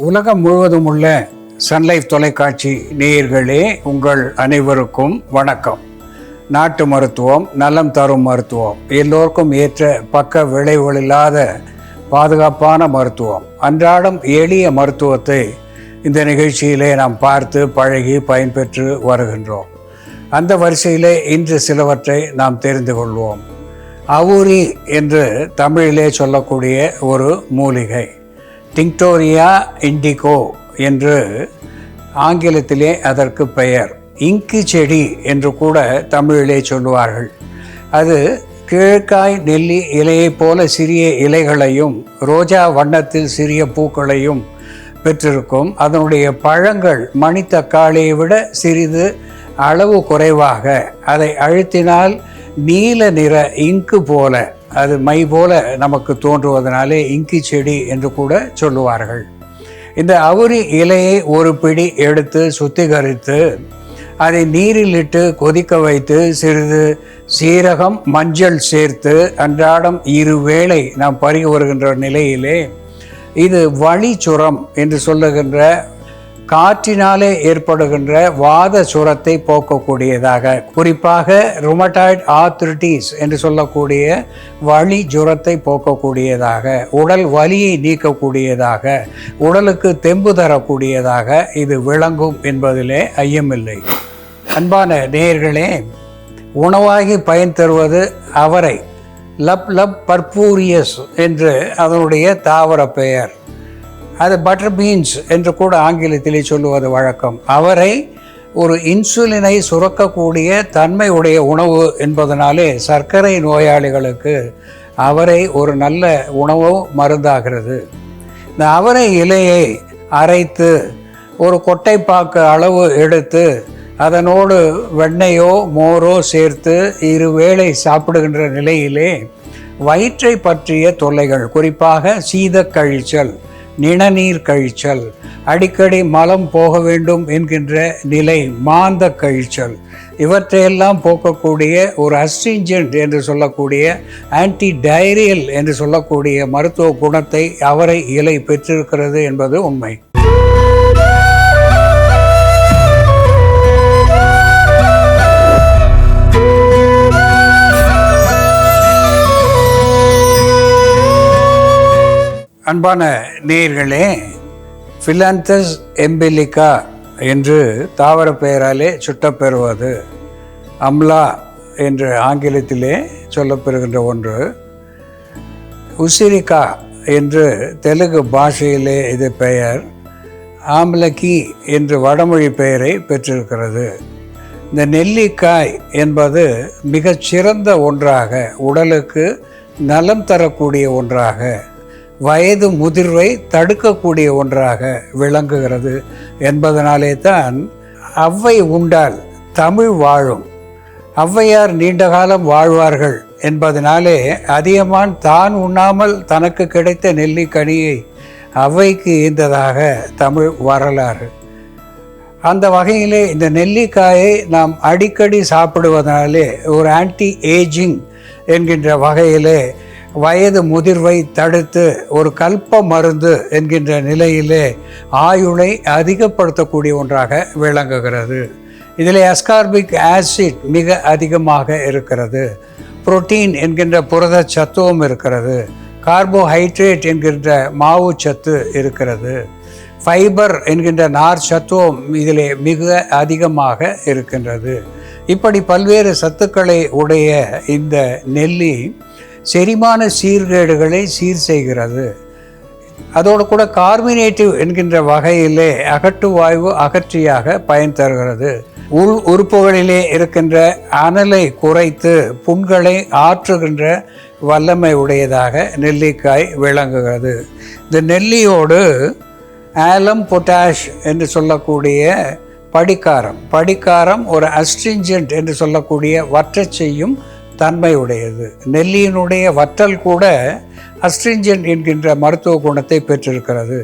உலகம் முழுவதும் உள்ள சன்லைஃப் தொலைக்காட்சி நேயர்களே உங்கள் அனைவருக்கும் வணக்கம். நாட்டு மருத்துவம் நலம் தரும் மருத்துவம் எல்லோருக்கும் ஏற்ற பக்க விளைவுகள் இல்லாத பாதுகாப்பான மருத்துவம். அன்றாடம் எளிய மருத்துவத்தை இந்த நிகழ்ச்சியிலே நாம் பார்த்து பழகி பயன்பெற்று வருகின்றோம். அந்த வரிசையிலே இன்று சிலவற்றை நாம் தெரிந்து கொள்வோம். அவுரி என்று தமிழிலே சொல்லக்கூடிய ஒரு மூலிகை. டிங்டோரியா இண்டிகோ என்று ஆங்கிலத்திலே அதற்கு பெயர். இங்கு செடி என்று கூட தமிழிலே சொல்லுவார்கள். அது கிழக்காய் நெல்லி இலையைப் போல சிறிய இலைகளையும் ரோஜா வண்ணத்தில் சிறிய பூக்களையும் பெற்றிருக்கும். அதனுடைய பழங்கள் மணித்தக்காளியை விட சிறிது அளவு குறைவாக அதை அழுத்தினால் நீல நிற இங்கு போல அது மை போல நமக்கு தோன்றுவதனாலே இங்கி செடி என்று கூட சொல்லுவார்கள். இந்த அவுரி இலையை ஒரு பிடி எடுத்து சுத்திகரித்து அதை நீரில் இட்டு கொதிக்க வைத்து சிறிது சீரகம் மஞ்சள் சேர்த்து அன்றாடம் இருவேளை நாம் பருகி வருகின்ற நிலையிலே இது வழிச்சுரம் சுரம் என்று சொல்லுகின்ற காற்றினாலே ஏற்படுகின்ற வாத சுரத்தை போக்கக்கூடியதாக. குறிப்பாக ருமட்டாய்ட் ஆர்த்ரிட்டிஸ் என்று சொல்லக்கூடிய வலி ஜுரத்தை போக்கக்கூடியதாக. உடல் வலியை நீக்கக்கூடியதாக. உடலுக்கு தெம்பு தரக்கூடியதாக இது விளங்கும் என்பதிலே ஐயமில்லை. அன்பான நேயர்களே உணவாகி பயன் தருவது அவரை லப் லப் பர்பூரியஸ் என்று அதனுடைய தாவர பெயர். அது பட்டர் பீன்ஸ் என்று கூட ஆங்கிலத்திலே சொல்லுவது வழக்கம். அவரை ஒரு இன்சுலினை சுரக்கக்கூடிய தன்மையுடைய உணவு என்பதனாலே சர்க்கரை நோயாளிகளுக்கு அவரை ஒரு நல்ல உணவு மருந்தாகிறது. இந்த அவரை இலையை அரைத்து ஒரு கொட்டைப்பாக்கு அளவு எடுத்து அதனோடு வெண்ணெயோ மோரோ சேர்த்து இருவேளை சாப்பிடுகின்ற நிலையிலே வயிற்றை பற்றிய தொல்லைகள் குறிப்பாக சீத கழிச்சல் நிணநீர் கழிச்சல். அடிக்கடி மலம் போக வேண்டும் என்கின்ற நிலை மாந்த கழிச்சல். இவற்றையெல்லாம் போக்கக்கூடிய ஒரு அஸ்டிஞ்சன்ட் என்று சொல்லக்கூடிய ஆன்டி டைரியல் என்று சொல்லக்கூடிய மருத்துவ குணத்தை அவரை இலை பெற்றிருக்கிறது என்பது உண்மை. அன்பான நேயர்களே ஃபிலாந்தஸ் எம்பிலிகா என்று தாவர பெயராலே சுட்டப்பெறுவது அம்லா என்று ஆங்கிலத்திலே சொல்லப்பெறுகின்ற ஒன்று. உசிரிகா என்று தெலுங்கு பாஷையிலே இது பெயர். ஆம்லக்கி என்று வடமொழி பெயரை பெற்றிருக்கிறது. இந்த நெல்லிக்காய் என்பது மிகச்சிறந்த ஒன்றாக உடலுக்கு நலம் தரக்கூடிய ஒன்றாக வயது முதிர்வை தடுக்கக்கூடிய ஒன்றாக விளங்குகிறது என்பதனாலே தான் அவ்வை உண்டால் தமிழ் வாழும். ஔவையார் நீண்ட காலம் வாழ்வார்கள் என்பதனாலே அதியமான் தான் உண்ணாமல் தனக்கு கிடைத்த நெல்லிக்கனியை அவைக்கு ஈந்ததாக தமிழ் வரலாறு. அந்த வகையிலே இந்த நெல்லிக்காயை நாம் அடிக்கடி சாப்பிடுவதனாலே ஒரு ஆன்டி ஏஜிங் என்கின்ற வகையிலே வயது முதிர்வை தடுத்து ஒரு கல்ப மருந்து என்கின்ற நிலையிலே ஆயுளை அதிகப்படுத்தக்கூடிய ஒன்றாக விளங்குகிறது. இதில் அஸ்கார்பிக் ஆசிட் மிக அதிகமாக இருக்கிறது. புரோட்டீன் என்கின்ற புரத சத்துவம் இருக்கிறது. கார்போஹைட்ரேட் என்கின்ற மாவு சத்து இருக்கிறது. ஃபைபர் என்கின்ற நார் சத்துவம் இதிலே மிக அதிகமாக இருக்கின்றது. இப்படி பல்வேறு சத்துக்களை உடைய இந்த நெல்லி செரிமான சீர்கேடுகளை சீர் செய்கிறது. அதோடு கூட கார்மினேட்டிவ் என்கின்ற வகையிலே அகட்டுவாய்வு அகற்றியாக பயன் தருகிறது. உள் உறுப்புகளிலே இருக்கின்ற அனலை குறைத்து புண்களை ஆற்றுகின்ற வல்லமை உடையதாக நெல்லிக்காய் விளங்குகிறது. இந்த நெல்லியோடு ஆலம் பொட்டாஷ் என்று சொல்லக்கூடிய படிக்காரம் படிக்காரம் ஒரு அஸ்ட்ரிஞ்சன்ட் என்று சொல்லக்கூடிய வற்றச் செய்யும் தன்மையுடையது. நெல்லியினுடைய வற்றல் கூட அஸ்ட்ரிஞ்சன் என்கின்ற மருத்துவ குணத்தை பெற்றிருக்கிறது.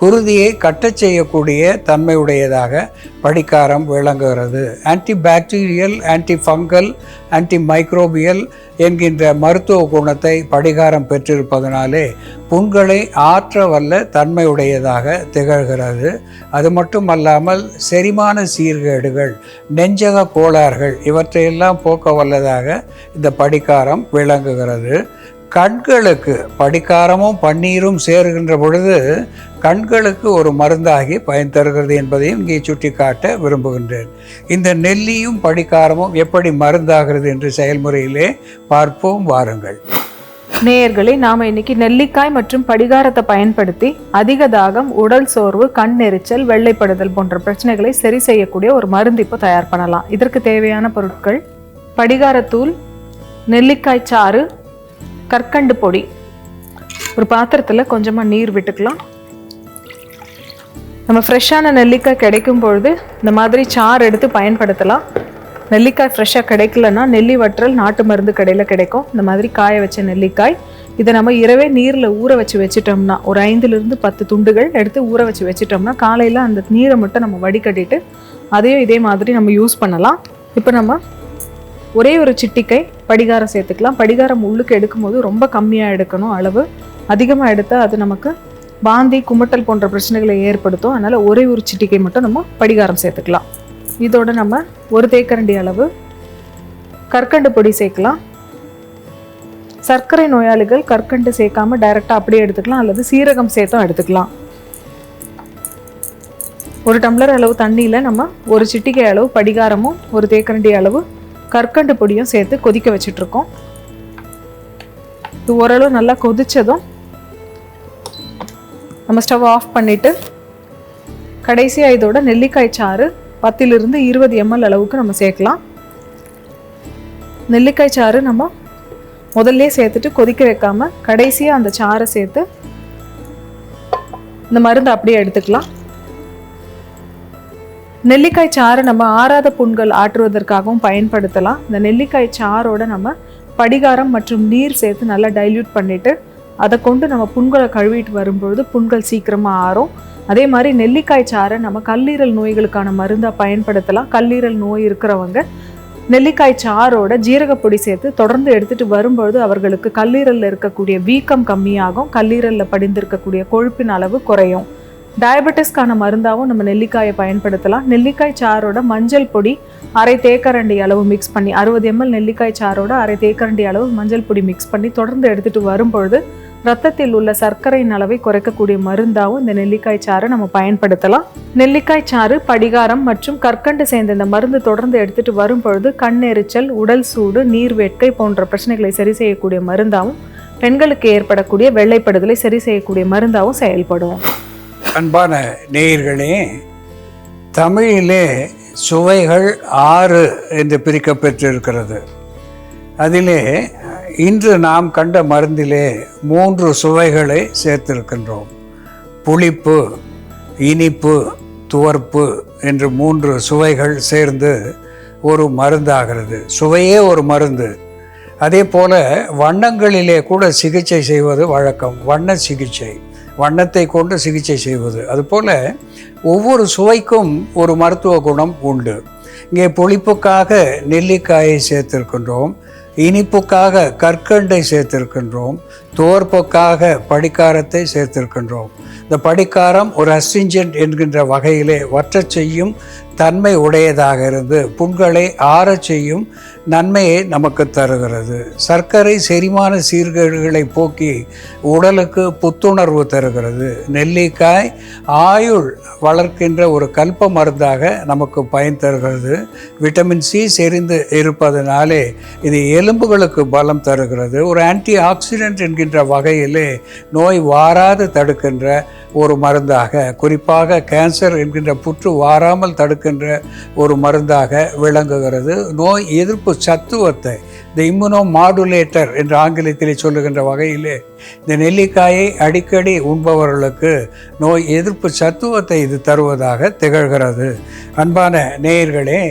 குருதியை கட்டச் செய்யக்கூடிய தன்மையுடையதாக படிக்காரம் விளங்குகிறது. Anti bacterial anti fungal anti microbial என்கின்ற மருத்துவ குணத்தை படிகாரம் பெற்றிருப்பதனாலே புண்களை ஆற்ற வல்ல தன்மையுடையதாக திகழ்கிறது. அது மட்டுமல்லாமல் செரிமான சீர்கேடுகள் நெஞ்சக கோளாறுகள் இவற்றையெல்லாம் போக்க வல்லதாக இந்த படிக்காரம் விளங்குகிறது. கண்களுக்கு படிக்காரமும் பன்னீரும் சேருகின்ற பொழுது கண்களுக்கு ஒரு மருந்தாகி பயன் தருகிறது என்பதையும் இங்கே சுட்டிக்காட்ட விரும்புகின்றேன். இந்த நெல்லியும் படிக்காரமும் எப்படி மருந்தாகிறது என்று செயல்முறையிலே பார்ப்போம் வாருங்கள். நேயர்களே நாம் இன்னைக்கு நெல்லிக்காய் மற்றும் படிகாரத்தை பயன்படுத்தி அதிக தாகம் உடல் சோர்வு கண் எரிச்சல் வெள்ளைப்படுதல் போன்ற பிரச்சனைகளை சரி செய்யக்கூடிய ஒரு மருந்து இப்போ தயார் பண்ணலாம். இதற்கு தேவையான பொருட்கள் படிகாரத்தூள் நெல்லிக்காய் சாறு கற்கண்டு பொடி. ஒரு பாத்திரத்தில் கொஞ்சமாக நீர் விட்டுக்கலாம். நம்ம ஃப்ரெஷ்ஷான நெல்லிக்காய் கிடைக்கும் பொழுது இந்த மாதிரி சாறு எடுத்து பயன்படுத்தலாம். நெல்லிக்காய் ஃப்ரெஷ்ஷாக கிடைக்கலன்னா நெல்லி வற்றல் நாட்டு மருந்து கடையில் கிடைக்கும். இந்த மாதிரி காய வச்ச நெல்லிக்காய். இதை நம்ம இரவே நீரில் ஊற வச்சு வச்சுட்டோம்னா ஒரு ஐந்துலேருந்து பத்து துண்டுகள் எடுத்து ஊற வச்சு வச்சுட்டோம்னா காலையில் அந்த நீரை மட்டும் நம்ம வடிகட்டிட்டு அதையும் இதே மாதிரி நம்ம யூஸ் பண்ணலாம். இப்போ நம்ம ஒரே ஒரு சிட்டிக்கை படிகாரம் சேர்த்துக்கலாம். படிகாரம் உள்ளுக்கு எடுக்கும்போது ரொம்ப கம்மியாக எடுக்கணும் அளவு. அதிகமாக எடுத்தால் அது நமக்கு வாந்தி குமட்டல் போன்ற பிரச்சனைகளை ஏற்படுத்தும். அதனால் ஒரே ஒரு சிட்டிக்கை மட்டும் நம்ம படிகாரம் சேர்த்துக்கலாம். இதோட நம்ம ஒரு தேக்கரண்டி அளவு கற்கண்டு பொடி சேர்க்கலாம். சர்க்கரை நோயாளிகள் கற்கண்டு சேர்க்காம டைரெக்டாக அப்படியே எடுத்துக்கலாம். அல்லது சீரகம் சேர்த்தும் எடுத்துக்கலாம். ஒரு டம்ளர் அளவு தண்ணியில் நம்ம ஒரு சிட்டிக்கை அளவு படிகாரமும் ஒரு தேக்கரண்டி அளவு கற்கண்டு பொடியும் சேர்த்து கொதிக்க வச்சுட்ருக்கோம். இது ஓரளவு நல்லா கொதித்ததும் நம்ம ஸ்டவ் ஆஃப் பண்ணிவிட்டு கடைசியாக இதோட நெல்லிக்காய் சாறு பத்திலிருந்து இருபது எம்எல் அளவுக்கு நம்ம சேர்க்கலாம். நெல்லிக்காய் சாறு நம்ம முதல்ல சேர்த்துட்டு கொதிக்க வைக்காம கடைசியாக அந்த சாறை சேர்த்து இந்த மருந்து அப்படியே எடுத்துக்கலாம். நெல்லிக்காய் சாறை நம்ம ஆறாத புண்கள் ஆற்றுவதற்காகவும் பயன்படுத்தலாம். இந்த நெல்லிக்காய் சாரோட நம்ம படிகாரம் மற்றும் நீர் சேர்த்து நல்லா டைல்யூட் பண்ணிவிட்டு அதை கொண்டு நம்ம புண்களை கழுவிட்டு வரும்பொழுது புண்கள் சீக்கிரமாக ஆறும். அதே மாதிரி நெல்லிக்காய் சாறை நம்ம கல்லீரல் நோய்களுக்கான மருந்தாக பயன்படுத்தலாம். கல்லீரல் நோய் இருக்கிறவங்க நெல்லிக்காய் சாரோட ஜீரகப்பொடி சேர்த்து தொடர்ந்து எடுத்துகிட்டு வரும்பொழுது அவர்களுக்கு கல்லீரலில் இருக்கக்கூடிய வீக்கம் கம்மியாகும். கல்லீரலில் படிந்திருக்கக்கூடிய கொழுப்பின் அளவு குறையும். டயபெட்டிஸ்க்கான மருந்தாகவும் நம்ம நெல்லிக்காயை பயன்படுத்தலாம். நெல்லிக்காய் சாரோட மஞ்சள் பொடி அரை தேக்கரண்டி அளவு மிக்ஸ் பண்ணி அறுபது எம்எல் நெல்லிக்காய் சாரோட அரை தேக்கரண்டி அளவு மஞ்சள் பொடி மிக்ஸ் பண்ணி தொடர்ந்து எடுத்துகிட்டு வரும்பொழுது ரத்தத்தில் உள்ள சர்க்கரையின் அளவை குறைக்கக்கூடிய மருந்தாகவும் இந்த நெல்லிக்காய் சாறை நம்ம பயன்படுத்தலாம். நெல்லிக்காய் சாறு படிகாரம் மற்றும் கற்கண்டு சேர்ந்த இந்த மருந்து தொடர்ந்து எடுத்துட்டு வரும்பொழுது கண் எரிச்சல் உடல் சூடு நீர் வேட்கை போன்ற பிரச்சனைகளை சரி செய்யக்கூடிய மருந்தாகவும் பெண்களுக்கு ஏற்படக்கூடிய வெள்ளைப்படுதலை சரி செய்யக்கூடிய மருந்தாகவும் செயல்படும். அன்பான நேயர்களே தமிழிலே சுவைகள் ஆறு என்று பிரிக்கப்பெற்றிருக்கிறது. அதிலே இன்று நாம் கண்ட மருந்திலே மூன்று சுவைகளை சேர்த்திருக்கின்றோம். புளிப்பு இனிப்பு துவர்ப்பு என்று மூன்று சுவைகள் சேர்ந்து ஒரு மருந்தாகிறது. சுவையே ஒரு மருந்து. அதே போல் வண்ணங்களிலே கூட சிகிச்சை செய்வது வழக்கம். வண்ண சிகிச்சை. வண்ணத்தை கொண்டு சிகிச்சை செய்வது. அதுபோல் ஒவ்வொரு சுவைக்கும் ஒரு மருத்துவ குணம் உண்டு. இங்கே புளிப்புக்காக நெல்லிக்காயை சேர்த்திருக்கின்றோம். இனிப்புக்காக கற்கண்டை சேர்த்திருக்கின்றோம். தோற்புக்காக படிக்காரத்தை சேர்த்திருக்கின்றோம். இந்த படிக்காரம் ஒரு அஸ்டிஞ்சன்ட் என்கின்ற வகையிலே வற்றச் செய்யும் தன்மை உடையதாக இருந்து புண்களை ஆறச் செய்யும் நன்மையை நமக்கு தருகிறது. சர்க்கரை செரிமான சீர்கேடுகளை போக்கி உடலுக்கு புத்துணர்வு தருகிறது. நெல்லிக்காய் ஆயுள் வளர்க்கின்ற ஒரு கல்ப மருந்தாக நமக்கு பயன் தருகிறது. விட்டமின் சி செறிந்து இருப்பதனாலே இது எலும்புகளுக்கு பலம் தருகிறது. ஒரு ஆன்டி ஆக்சிடென்ட் என்கின்ற வகையிலே நோய் வாராது தடுக்கின்ற ஒரு மருந்தாக குறிப்பாக கேன்சர் என்கின்ற புற்று வாராமல் தடுக்கின்ற ஒரு மருந்தாக விளங்குகிறது. நோய் எதிர்ப்பு சத்துவத்தை இந்த இம்முனோ மாடுலேட்டர் என்று ஆங்கிலத்திலே சொல்லுகின்ற வகையிலே இந்த நெல்லிக்காயை அடிக்கடி உண்பவர்களுக்கு நோய் எதிர்ப்பு சத்துவத்தை இது தருவதாக திகழ்கிறது. அன்பான நேயர்களே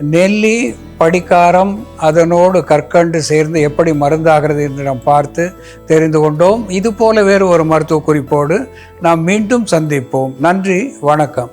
நெல்லி படிக்காரம் அதனோடு கற்கண்டு சேர்ந்து எப்படி மருந்தாகிறது என்று நாம் பார்த்து தெரிந்து கொண்டோம். இது போல வேறு ஒரு மருத்துவ குறிப்போடு நாம் மீண்டும் சந்திப்போம். நன்றி வணக்கம்.